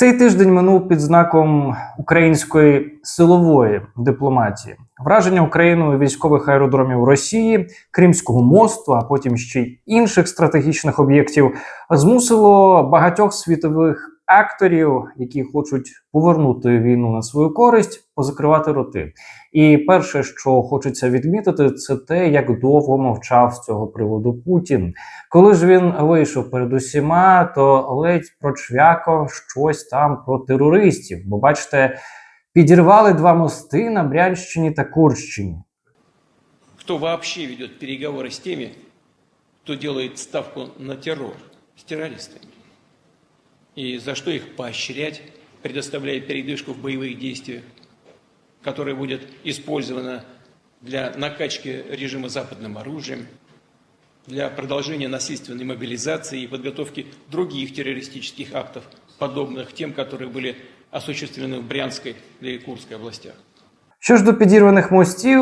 Цей тиждень минув під знаком української силової дипломатії. Враження Україною військових аеродромів Росії, Кримського мосту, а потім ще й інших стратегічних об'єктів змусило багатьох світових акторів, які хочуть повернути війну на свою користь, позакривати роти. І перше, що хочеться відмітити, це те, як довго мовчав з цього приводу Путін. Коли ж він вийшов перед усіма, то ледь прочвякав щось там про терористів. Бо бачите, підірвали два мости на Брянщині та Курщині. Кто вообще ведет переговоры с теми, кто делает ставку на террор, с террористами? И за что их поощрять, предоставляя передышку в боевых действиях, которая будет использована для накачки режима западным оружием, для продолжения насильственной мобилизации и подготовки других террористических актов, подобных тем, которые были осуществлены в Брянской или Курской областях. Що ж до підірваних мостів,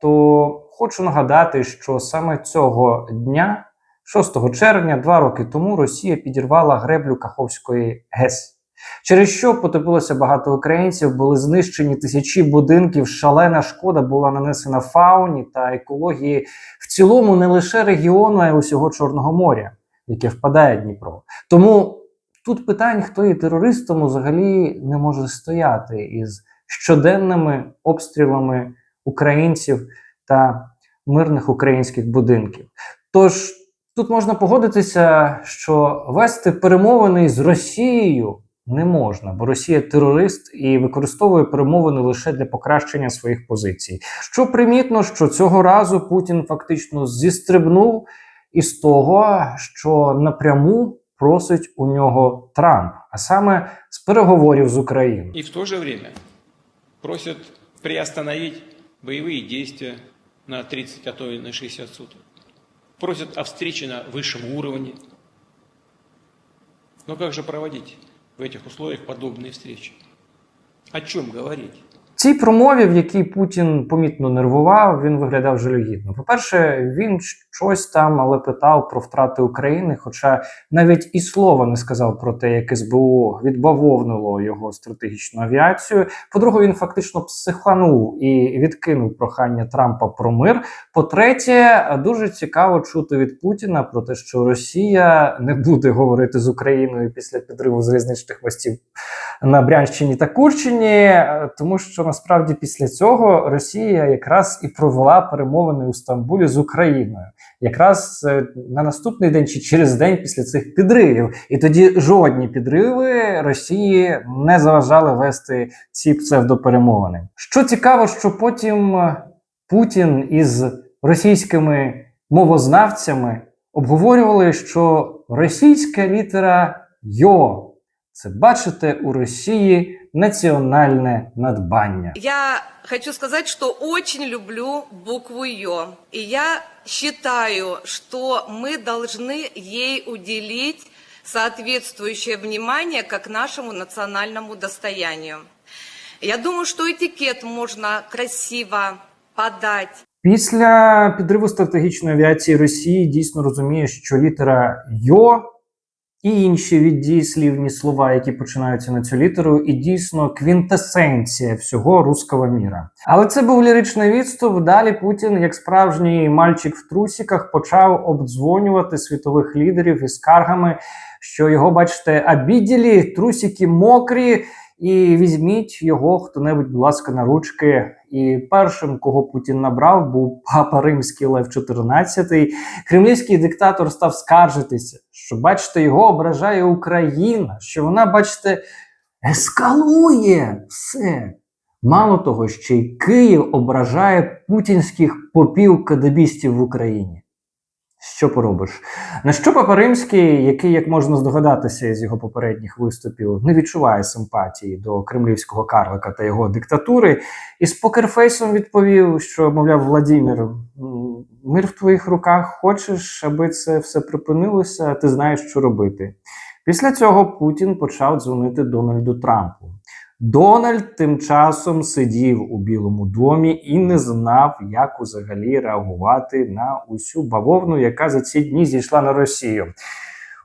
то хочу нагадати, що саме цього дня, 6 червня, два роки тому, Росія підірвала греблю Каховської ГЕС. Через що потопилося багато українців, були знищені тисячі будинків. Шалена шкода була нанесена фауні та екології в цілому не лише регіону, а й усього Чорного моря, яке впадає Дніпро. Тому тут питань, хто є терористом, взагалі не може стояти із щоденними обстрілами українців та мирних українських будинків. Тож тут можна погодитися, що вести перемовини з Росією не можна, бо Росія терорист і використовує перемовини лише для покращення своїх позицій. Що примітно, що цього разу Путін фактично зістрибнув із того, що напряму просить у нього Трамп, а саме з переговорів з Україною. И в то же время просят приостановить боевые действия на 30, а то и на 60 суток Просят о встрече на высшем уровне. Но как же проводить в этих условиях подобные встречи? О чем говорить? Цій промові, в якій Путін помітно нервував, він виглядав жалюгідно. По-перше, він щось там але питав про втрати України, хоча навіть і слова не сказав про те, як СБУ відбавовнило його стратегічну авіацію. По-друге, він фактично психанув і відкинув прохання Трампа про мир. По-третє, дуже цікаво чути від Путіна про те, що Росія не буде говорити з Україною після підриву залізничних мостів на Брянщині та Курщині, е, тому що насправді після цього Росія якраз і провела перемовини у Стамбулі з Україною, якраз е, на наступний день чи через день після цих підривів. І тоді жодні підриви Росії не заважали вести ці псевдоперемовини. Що цікаво, що потім е, Путін із російськими мовознавцями обговорювали, що російська літера Йо. Це бачите у Росії національне надбання. Я хочу сказать, что очень люблю букву Ё. И я считаю, что мы должны ей уделить соответствующее внимание как нашему национальному достоянию. Я думаю, что этикет можно красиво подать Після підриву стратегічної авіації Росії дійсно розуміє, що літера Йо і інші віддієслівні слова, які починаються на цю літеру, і дійсно квінтесенція всього руського міра. Але це був ліричний відступ. Далі Путін, як справжній мальчик в трусіках, почав обдзвонювати світових лідерів із скаргами, що його, бачите, обіділі, трусики мокрі. І візьміть його хто-небудь, будь ласка, на ручки. І першим, кого Путін набрав, був папа Римський Лев XIV. Кремлівський диктатор став скаржитися, що бачите, його ображає Україна, що вона, бачите, ескалує все. Мало того, ще й Київ ображає путінських попів кадебістів в Україні. Що поробиш? На що Папа Римський, який, як можна здогадатися із його попередніх виступів, не відчуває симпатії до кремлівського карлика та його диктатури, і з покерфейсом відповів, що, мовляв, Владімір, мир в твоїх руках, хочеш, аби це все припинилося, ти знаєш, що робити. Після цього Путін почав дзвонити Дональду Трампу. Дональд тим часом сидів у Білому домі і не знав, як взагалі реагувати на усю бавовну, яка за ці дні зійшла на Росію.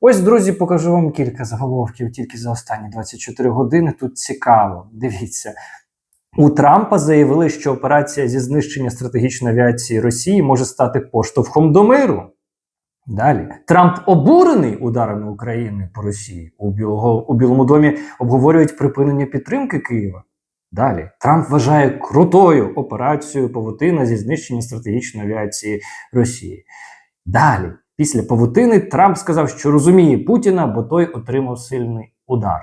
Ось, друзі, покажу вам кілька заголовків тільки за останні 24 години. Тут цікаво. Дивіться. У Трампа заявили, що операція зі знищення стратегічної авіації Росії може стати поштовхом до миру. Далі Трамп обурений ударами України по Росії. У, Білого, у Білому домі обговорюють припинення підтримки Києва. Далі Трамп вважає крутою операцією павутина зі знищення стратегічної авіації Росії. Далі, після павутини, Трамп сказав, що розуміє Путіна, бо той отримав сильний удар.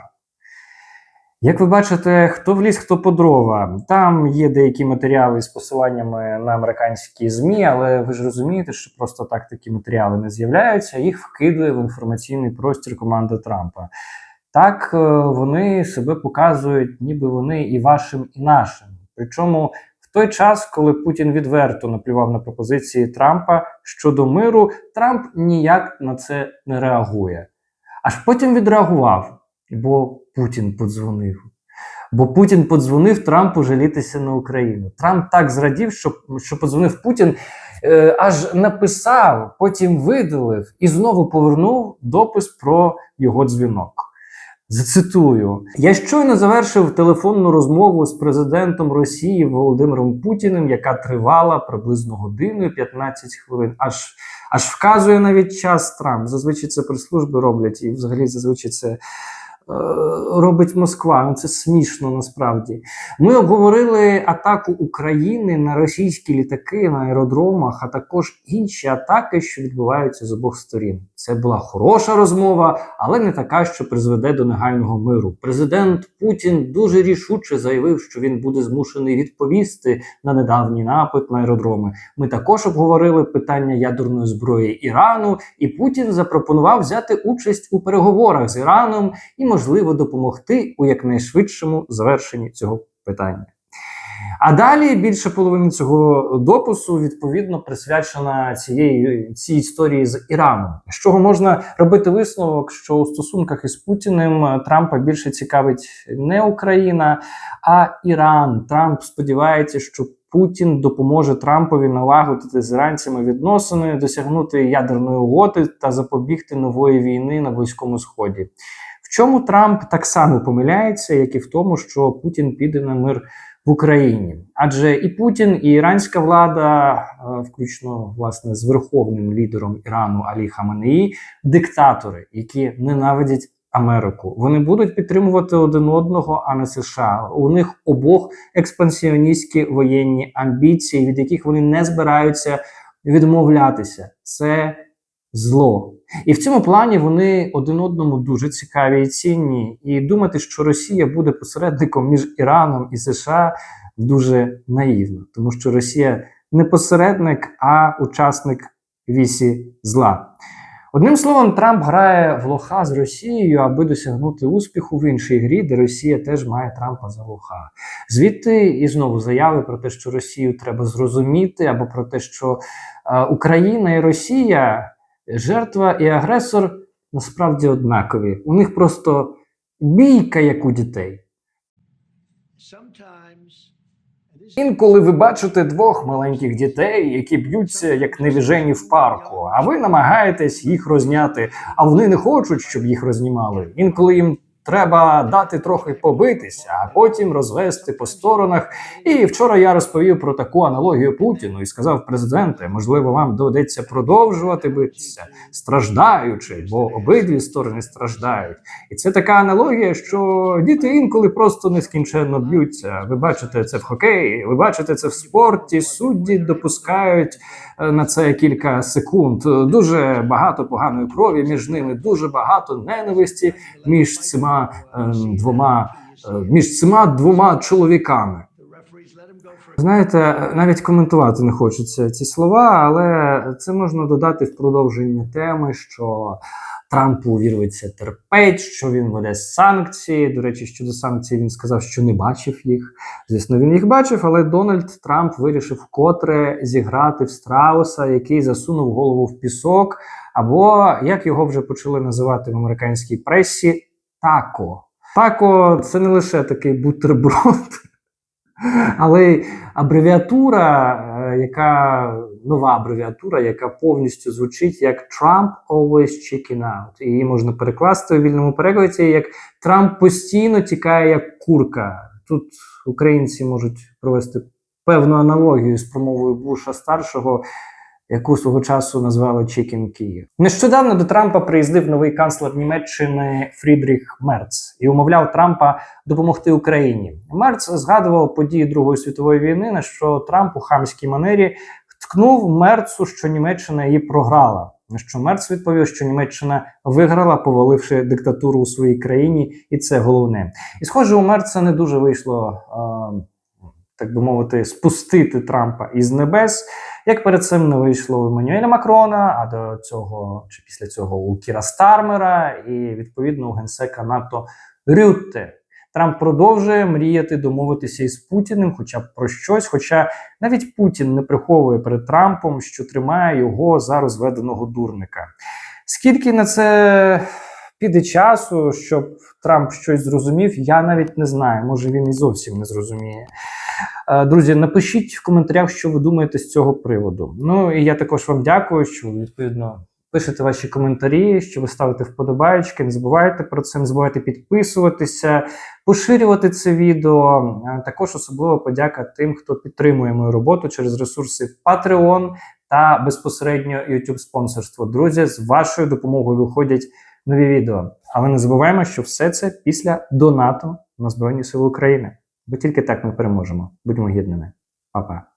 Як ви бачите, хто в ліс, хто по дрова. Там є деякі матеріали з посиланнями на американські ЗМІ, але ви ж розумієте, що просто так такі матеріали не з'являються, їх вкидує в інформаційний простір команда Трампа. Так е, вони себе показують, ніби вони і вашим, і нашим. Причому в той час, коли Путін відверто наплював на пропозиції Трампа щодо миру, Трамп ніяк на це не реагує. Аж потім відреагував, бо Путін подзвонив. Бо Путін подзвонив Трампу жалітися на Україну. Трамп так зрадів, що, що подзвонив Путін, е, аж написав, потім видалив і знову повернув допис про його дзвінок. Зацитую: я щойно завершив телефонну розмову з президентом Росії Володимиром Путіним, яка тривала приблизно годину і 15 хвилин. Аж аж вказує навіть час Трамп. Зазвичай це прес-служби роблять, і взагалі зазвичай це робить Москва. Ну це смішно насправді. Ми обговорили атаку України на російські літаки на аеродромах, а також інші атаки, що відбуваються з обох сторін. Це була хороша розмова, але не така, що призведе до негайного миру. Президент Путін дуже рішуче заявив, що він буде змушений відповісти на недавній напад на аеродроми. Ми також обговорили питання ядерної зброї Ірану, і Путін запропонував взяти участь у переговорах з Іраном і, можливо, допомогти у якнайшвидшому завершенні цього питання. А далі більше половини цього допису відповідно присвячена цієї цій історії з Іраном. З чого можна робити висновок, що у стосунках із Путіним Трампа більше цікавить не Україна, а Іран. Трамп сподівається, що Путін допоможе Трампові налагодити з іранцями відносини, досягнути ядерної угоди та запобігти нової війни на Близькому Сході. Чому Трамп так само помиляється, як і в тому, що Путін піде на мир в Україні, адже і Путін, і іранська влада, е, включно власне з верховним лідером Ірану Алі Хаменеї, диктатори, які ненавидять Америку. Вони будуть підтримувати один одного, а не США. У них обох експансіоністські воєнні амбіції, від яких вони не збираються відмовлятися. Це зло. І в цьому плані вони один одному дуже цікаві і цінні. І думати, що Росія буде посередником між Іраном і США, дуже наївно, тому що Росія не посередник, а учасник вісі зла. Одним словом, Трамп грає в лоха з Росією, аби досягнути успіху в іншій грі, де Росія теж має Трампа за лоха. Звідти і знову заяви про те, що Росію треба зрозуміти, або про те, що е, Україна і Росія жертва і агресор насправді однакові. У них просто бійка, як у дітей. Інколи ви бачите двох маленьких дітей, які б'ються як невіжені в парку, а ви намагаєтесь їх розняти, а вони не хочуть, щоб їх рознімали. Інколи їм треба дати трохи побитися, а потім розвести по сторонах. І вчора я розповів про таку аналогію Путіну і сказав президенте, можливо, вам доведеться продовжувати битися, страждаючи, бо обидві сторони страждають. І це така аналогія, що діти інколи просто нескінченно б'ються. Ви бачите це в хокеї, ви бачите це в спорті. Судді допускають е, на це кілька секунд. Дуже багато поганої крові між ними, дуже багато ненависті між цими ем, двома е, між цими двома чоловіками. Знаєте, навіть коментувати не хочеться ці слова, але це можна додати в продовження теми, що Трампу вірветься терпець, що він веде санкції. До речі, щодо санкцій він сказав, що не бачив їх. Звісно, він їх бачив, але Дональд Трамп вирішив вкотре зіграти в страуса, який засунув голову в пісок, або як його вже почали називати в американській пресі, тако. Тако це не лише такий бутерброд. Але й абревіатура, е, яка нова абревіатура, яка повністю звучить як Trump always checking out. Її можна перекласти у вільному перекладі як Трамп постійно тікає як курка. Тут українці можуть провести певну аналогію з промовою Буша старшого, яку свого часу назвали Chicken Київ. Нещодавно до Трампа приїздив новий канцлер Німеччини Фрідріх Мерц і умовляв Трампа допомогти Україні. Мерц згадував події Другої світової війни, на що Трамп у хамській манері ткнув Мерцу, що Німеччина її програла. На що Мерц відповів, що Німеччина виграла, поваливши диктатуру у своїй країні, і це головне. І схоже, у Мерца не дуже вийшло, так би мовити, спустити Трампа із небес. Як перед цим не вийшло у Еммануеля Макрона, а до цього чи після цього у Кіра Стармера і відповідно у генсека НАТО Рютте. Трамп продовжує мріяти домовитися із Путіним, хоча б про щось. Хоча навіть Путін не приховує перед Трампом, що тримає його за розведеного дурника. Скільки на це піде часу, щоб Трамп щось зрозумів, я навіть не знаю. Може він і зовсім не зрозуміє. Е, Друзі, напишіть в коментарях, що ви думаєте з цього приводу. Ну і я також вам дякую, що відповідно пишете ваші коментарі, що ви ставите вподобаєчки. Не забувайте про це, не забувайте підписуватися, поширювати це відео. Е, Також особливо подяка тим, хто підтримує мою роботу через ресурси Patreon та безпосередньо YouTube спонсорство. Друзі, з вашою допомогою виходять нові відео. Але не забуваємо, що все це після донату на Збройні Сили України. Бо тільки так ми переможемо. Будьмо гідними. Па-па.